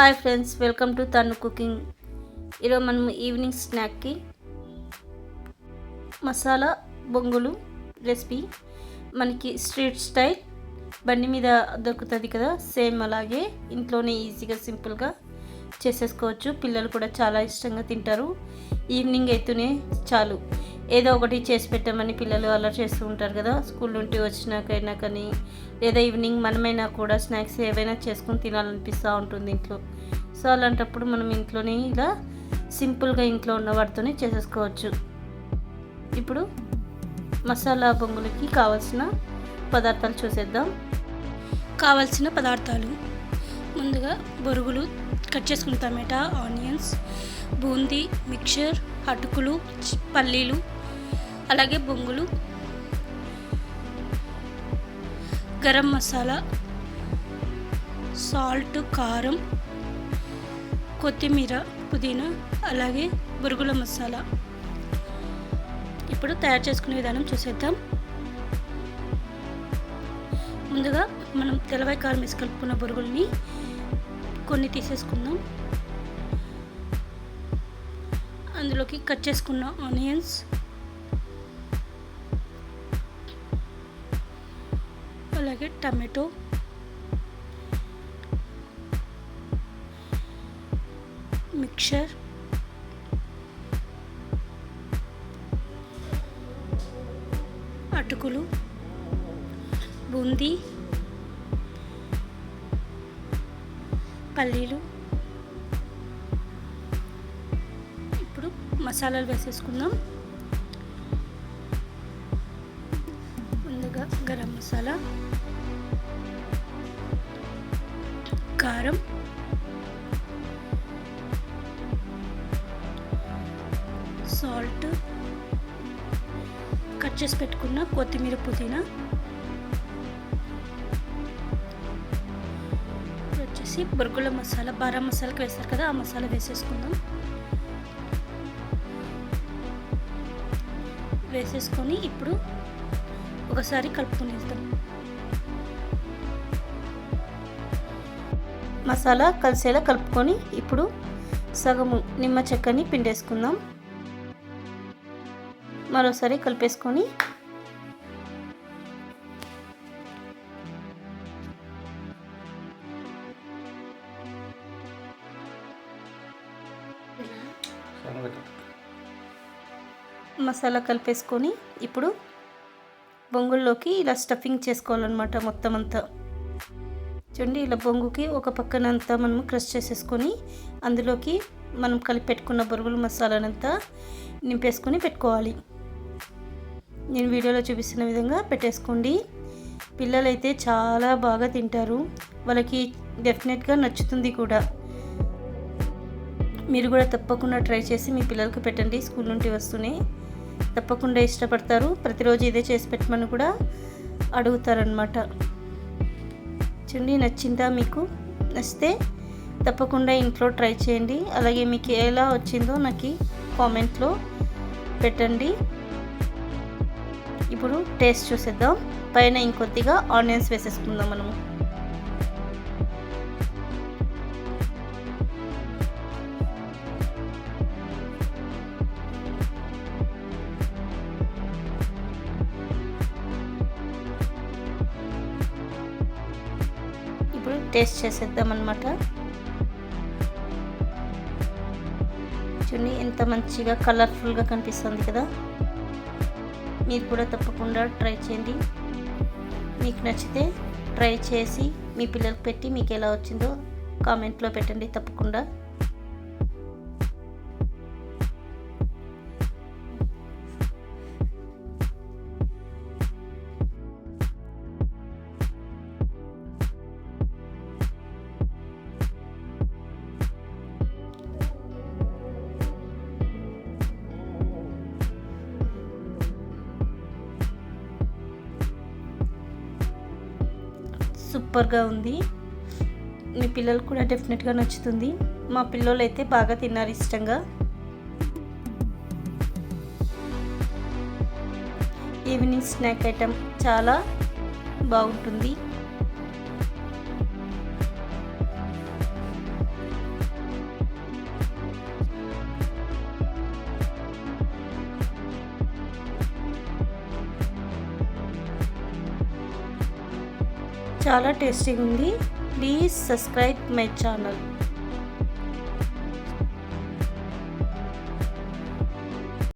Hi friends welcome to Tanu cooking. ఈరోజు మనం evening స్నాక్కి masala బొంగులు రెసిపీ. మనకి స్ట్రీట్ స్టైల్ బండి మీద దొరుకుతుంది కదా సేమ్ అలాగే ఇంట్లోనే ఈజీగా సింపుల్గా చేసేసుకోవచ్చు. పిల్లలు కూడా చాలా ఇష్టంగా తింటారు. ఈవినింగ్ అయితేనే చాలు. ఏదో ఒకటి చేసి పెట్టమని పిల్లలు అలా చేస్తూ ఉంటారు కదా. స్కూల్ నుండి వచ్చినాకైనా కానీ లేదా ఈవినింగ్ మనమైనా కూడా స్నాక్స్ ఏవైనా చేసుకుని తినాలనిపిస్తూ ఉంటుంది ఇంట్లో. సో అలాంటప్పుడు మనం ఇంట్లోనే ఇలా సింపుల్గా ఇంట్లో ఉన్న వాటితోనే చేసేసుకోవచ్చు. ఇప్పుడు మసాలా బొంగులకి కావాల్సిన పదార్థాలు చూసేద్దాం. కావలసిన పదార్థాలు. ముందుగా బొరుగులు కట్ చేసుకున్న టమాటా ఆనియన్స్ బూందీ మిక్చర్ అటుకులు పల్లీలు అలాగే బొంగులు గరం మసాలా సాల్ట్ కారం కొత్తిమీర పుదీనా అలాగే బొరుగుల మసాలా. ఇప్పుడు తయారు చేసుకునే విధానం చూసేద్దాం. ముందుగా మనం తెల్లవాయి కారం వేసి కలుపుకున్న బొరుగుల్ని కొన్ని తీసేసుకుందాం. అందులోకి కట్ చేసుకున్న ఆనియన్స్ అలాగే టమాటో. మిక్చర్. అటుకులు. బూందీ. పల్లీలు. ఇప్పుడు మసాలాలు వేసేసుకుందాం. ముందుగా గరం మసాలా. కారం సాల్ట్. కట్ చేసి పెట్టుకున్న కొత్తిమీర పుదీనా. ఇప్పుడు వచ్చేసి బొరుగుల మసాలా బారా మసాలాకి వేస్తారు కదా ఆ మసాలా వేసేసుకుందాం. వేసేసుకొని ఇప్పుడు ఒకసారి కలుపుకొని వెళ్తాం మసాలా కలిసేలా కలుపుకొని ఇప్పుడు సగము నిమ్మ చెక్కని పిండేసుకుందాం. మరోసారి కలిపేసుకొని మసాలా కలిపేసుకొని ఇప్పుడు బొంగుల్లోకి ఇలా స్టఫింగ్ చేసుకోవాలన్నమాట మొత్తం అంతా చూడండి ఇలా బొంగుకి ఒక పక్కనంతా మనం క్రష్ చేసేసుకొని అందులోకి మనం కలిపి పెట్టుకున్న బొరుగుల మసాలానంతా నింపేసుకొని పెట్టుకోవాలి. నేను వీడియోలో చూపిస్తున్న విధంగా పెట్టేసుకోండి. పిల్లలైతే చాలా బాగా తింటారు. వాళ్ళకి డెఫినెట్గా నచ్చుతుంది కూడా. మీరు కూడా తప్పకుండా ట్రై చేసి మీ పిల్లలకి పెట్టండి స్కూల్ నుండి వస్తూనే. తప్పకుండా ఇష్టపడతారు. ప్రతిరోజు ఇదే చేసి పెట్టమని కూడా అడుగుతారనమాట చూడండి నచ్చిందా మీకు? నచ్చితే తప్పకుండా ఇంట్లో ట్రై చేయండి. అలాగే మీకు ఎలా వచ్చిందో నాకు కామెంట్లో పెట్టండి. ఇప్పుడు టేస్ట్ చూసేద్దాం. పైన ఇంకొద్దిగా ఆనియన్స్ వేసేసుకుందాం మనము. టేస్ట్ చేసేద్దాం అనమాట చూడండి ఎంత మంచిగా కలర్ఫుల్గా కనిపిస్తుంది కదా. మీరు కూడా తప్పకుండా ట్రై చేయండి. మీకు నచ్చితే ట్రై చేసి మీ పిల్లలకు పెట్టి మీకు ఎలా వచ్చిందో కామెంట్లో పెట్టండి తప్పకుండా. సూపర్గా ఉంది. మీ పిల్లలు కూడా డెఫినెట్గా నచ్చుతుంది. మా పిల్లలు అయితే బాగా తిన్నారు ఇష్టంగా. ఈవినింగ్ స్నాక్ ఐటెం చాలా బాగుంటుంది. చాలా టేస్టీగా ఉంది ప్లీజ్ సబ్స్క్రైబ్ మై ఛానల్.